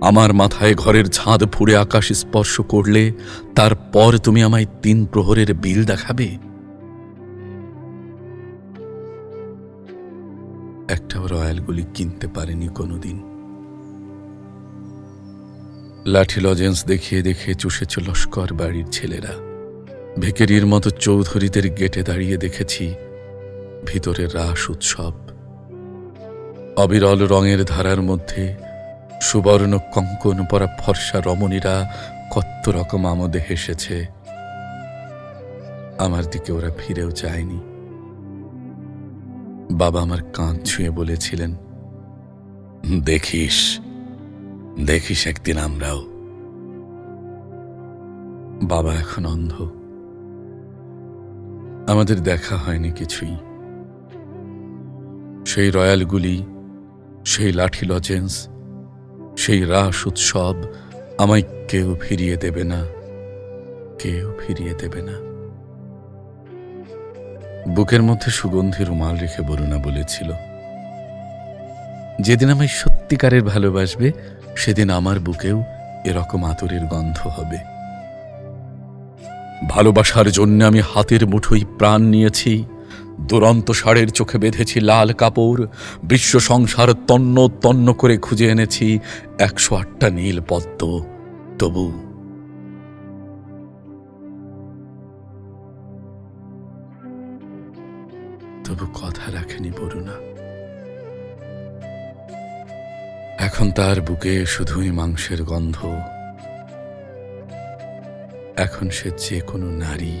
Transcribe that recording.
আমার মাথায় ঘরের ছাদ ফুড়ে আকাশ স্পর্শ করলে তারপর তুমি আমায় তিন প্রহরের বিল দেখাবে। একটাও রয়্যালগুলি কিনতে পারেনি কোনোদিন। লাঠি লজেন্স দেখিয়ে দেখিয়ে চুষেছ লস্কর বাড়ির ছেলেরা। ভিকেরির মতো চৌধুরীদের গেটে দাঁড়িয়ে দেখেছি ভিতরে রাস উৎসব। অবিরল রঙের ধারার মধ্যে সুবর্ণ কঙ্কন পরা ফর্সা রমণীরা কত রকম আমোদে হেসেছে। আমার দিকে ওরা ফিরেও যায়নি বাবা আমার কাঁধ ছুঁয়ে বলেছিলেন, দেখিস দেখিস একদিন আমরাও। বাবা এখন অন্ধ। আমাদের দেখা হয়নি কিছুই। সেই রয়্যালগুলি, সেই লাঠি লজেন্স সেই রাস উৎসব আমায় কেউ ফিরিয়ে দেবে না, কেউ ফিরিয়ে দেবে না। বুকের মধ্যে সুগন্ধি রুমাল রেখে বরুণা বলেছিল, যেদিন আমায় সত্যিকারের ভালোবাসবে, সেদিন আমার বুকেও এরকম আতরের গন্ধ হবে। ভালোবাসার জন্য আমি হাতের মুঠোই প্রাণ নিয়েছি দুরন্ত ষাঁড়ের চোখে বেঁধেছি লাল কাপড়, বিশ্ব সংসার তন্ন তন্ন করে খুঁজে এনেছি একশো আটটা নীল পদ্ম। তবু তবু কথা রাখেনি বরুণা। এখন তার বুকে শুধুই মাংসের গন্ধ। এখন সে যে কোনো নারী